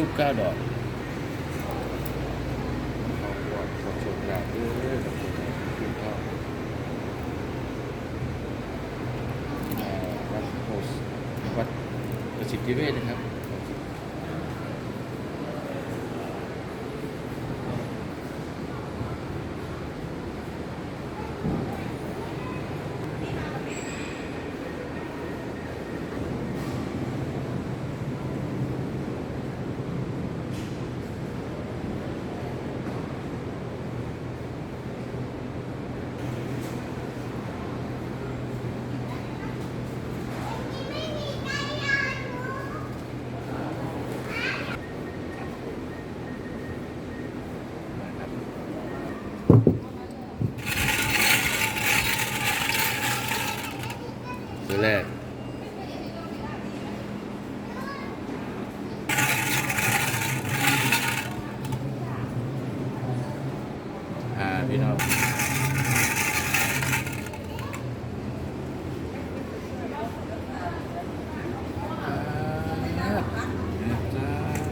ทูบเก้าดอกขอวอดขอโชคลาภเด้อกับผมทูบเก้ามาวัดโพสวัดประสิทธิเวชนะครับ ตัวแรก อ่าพี่น้องอ่าจ้าครับมา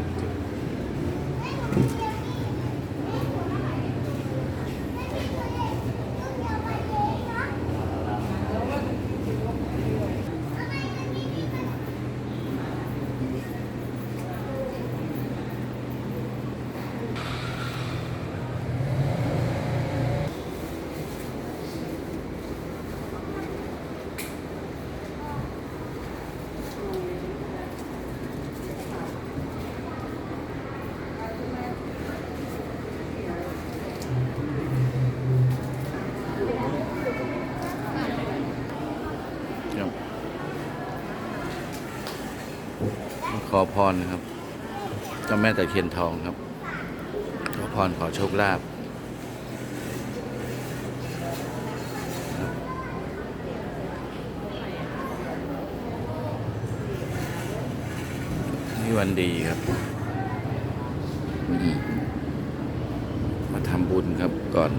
ขอพรนะครับเจ้าแม่ตะเคียนทองครับ ขอพรขอโชคลาภนี่วันดีครับมมาทำบุญครับก่อน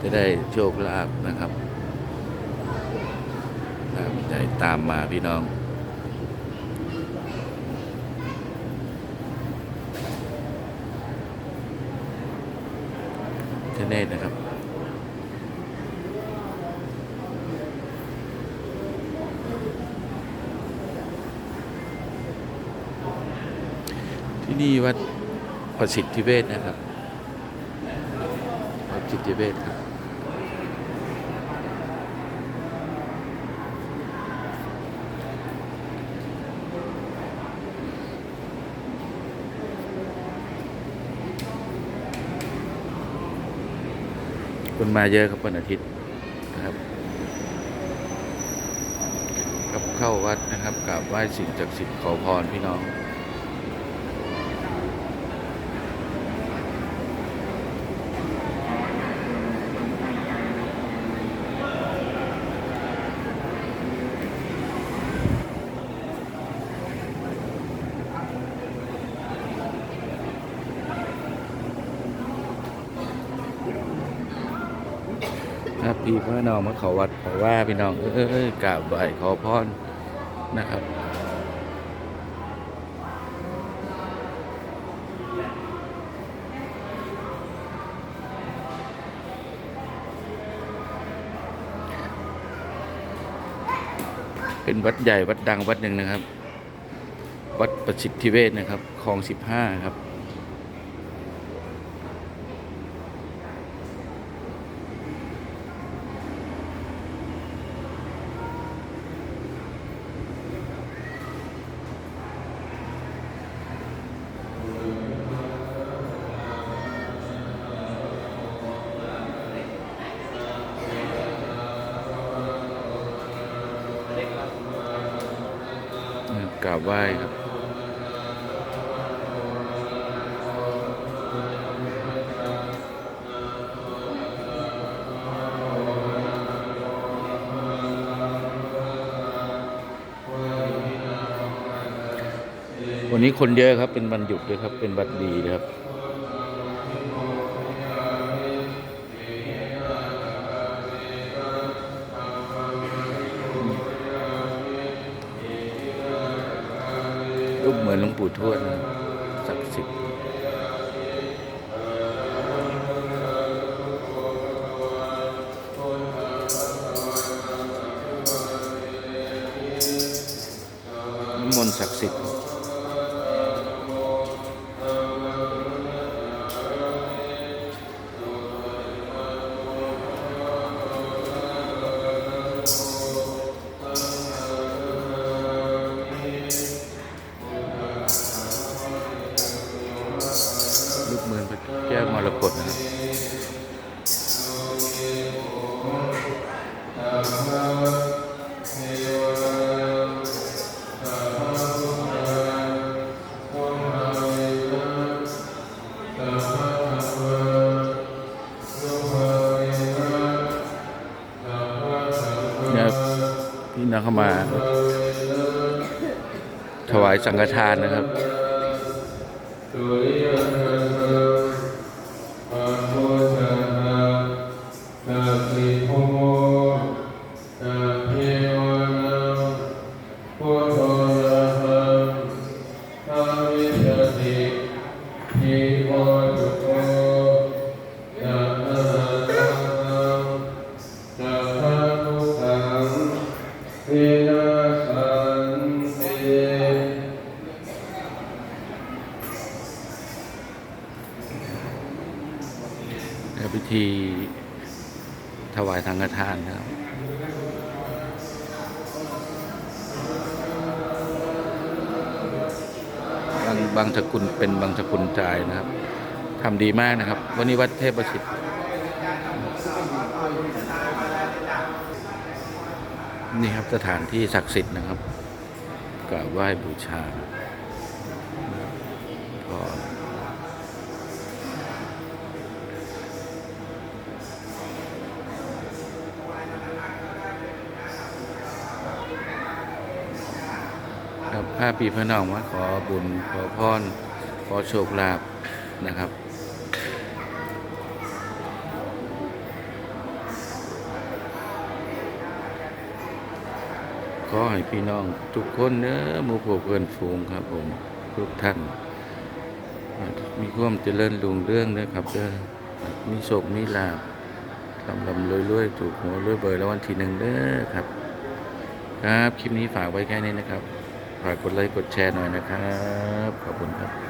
จะได้โชคลาภนะครับตามใจตามมาพี่น้อง เนตนะครับ ที่นี่วัดประสิทธิเวศนะครับประสิทธิเวศครับ คนมาเยอะครับวันอาทิตย์นะครับกับเข้าวัดนะครับกราบไหว้สิ่งศักดิ์สิทธิ์ขอพรพี่น้อง ครับ พี่พ่น้องมาเขาวัดขอว่าพี่น้องเออเออกราบไหวขอพรนะครับเป็นวัดใหญ่วัดดังวัดหนึ่งนะครับ วัดประสิทธิเวชนะครับคลองสิบห้าครับ กราบไหว้ครับวันนี้คนเยอะครับเป็นวันหยุดด้วยครับเป็นวันดีนะครับ รูปเหมือนหลวงปู่ทวดศักดิ์สิทธิ์มนต์ศักดิ์สิทธิ์ ก้วมรกตนะครับเนี่ยพี่น้องเข้ามาถวายสังฆทานนะครับ นะครับพิธีถวายสังฆทานนะครับบางบางสกุลเป็นบางสกุลจ่ายนะครับทำดีมากนะครับ วันนี้วัดเทพประสิทธิ์นี่ครับสถานที่ศักดิ์สิทธิ์นะครับกราบไหว้บูชาพอ ผ้าปีพระน้องมาขอบุญขอพรขอโชคลาภนะครับขอให้พี่น้องทุกคนเนื้อมู่พวกเพื่อนฝูงครับผมทุกท่าน มีความเจริญรุ่งเรื่องนะครับเด้อมีโชคมีลาภลำลำรวยรวยๆถูกหัวรวยเบอร์แล้ววันที่หนึ่งเด้อครับ ครับ คลิปนี้ฝากไว้แค่นี้นะครับ ฝากกดไลค์กดแชร์หน่อยนะครับ ขอบคุณครับ